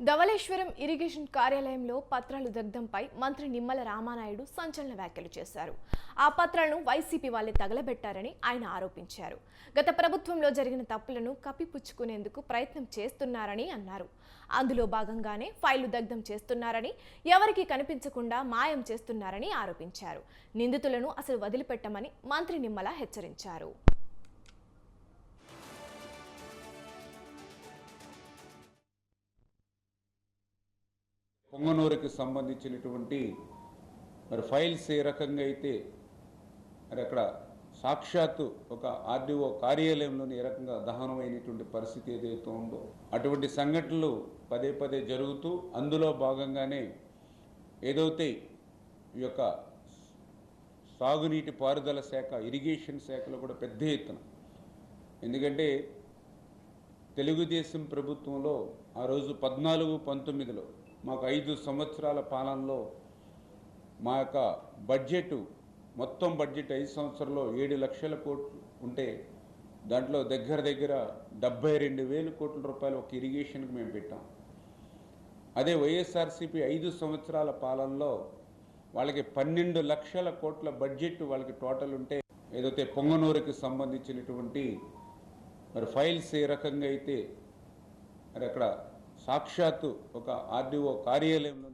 Dhavaleswaram irrigation కార్యాలయంలో పత్రాలు దగ్ధంపై మంత్రి నిమ్మల రామానాయుడు సంచలన వ్యాఖ్యలు చేశారు. ఆ పత్రాలను వైసీపీ వాళ్ళే తగలబెట్టారని ఆయన ఆరోపించారు. గత ప్రభుత్వంలో జరిగిన తప్పులను కప్పిపుచ్చుకునేందుకు ప్రయత్నం చేస్తున్నారని అన్నారు. అందులో భాగంగానే ఫైళ్ళు దగ్ధం చేస్తున్నారని ఎవరికి కనిపించకుండా మాయం చేస్తున్నారని ఆరోపించారు. నిందితులను అసలు వదిలిపెట్టమని మంత్రి నిమ్మల హెచ్చరించారు. పొంగనూరుకి సంబంధించినటువంటి మరి ఫైల్స్ ఏ రకంగా అయితే మరి అక్కడ సాక్షాత్తు ఒక ఆర్డీఓ కార్యాలయంలోని ఏ రకంగా దహనమైనటువంటి పరిస్థితి ఏదైతే ఉందో అటువంటి సంఘటనలు పదే పదే జరుగుతూ అందులో భాగంగానే ఏదైతే ఈ యొక్క సాగునీటి పారుదల శాఖ ఇరిగేషన్ శాఖలో కూడా పెద్ద ఎత్తున ఎందుకంటే తెలుగుదేశం ప్రభుత్వంలో ఆ రోజు పద్నాలుగు పంతొమ్మిదిలో మాకు ఐదు సంవత్సరాల పాలనలో మా యొక్క బడ్జెట్ మొత్తం బడ్జెట్ ఐదు సంవత్సరంలో ఏడు లక్షల కోట్లు ఉంటే దాంట్లో దగ్గర దగ్గర డెబ్బై రెండు వేల కోట్ల రూపాయలు ఒక ఇరిగేషన్కి మేము పెట్టాం. అదే వైఎస్ఆర్సీపీ ఐదు సంవత్సరాల పాలనలో వాళ్ళకి పన్నెండు లక్షల కోట్ల బడ్జెట్ వాళ్ళకి టోటల్ ఉంటే ఏదైతే పొంగనూరుకి సంబంధించినటువంటి మరి ఫైల్స్ ఏ రకంగా అయితే మరి అక్కడ సాక్షాత్తు ఒక ఆర్డీఓ కార్యాలయంలో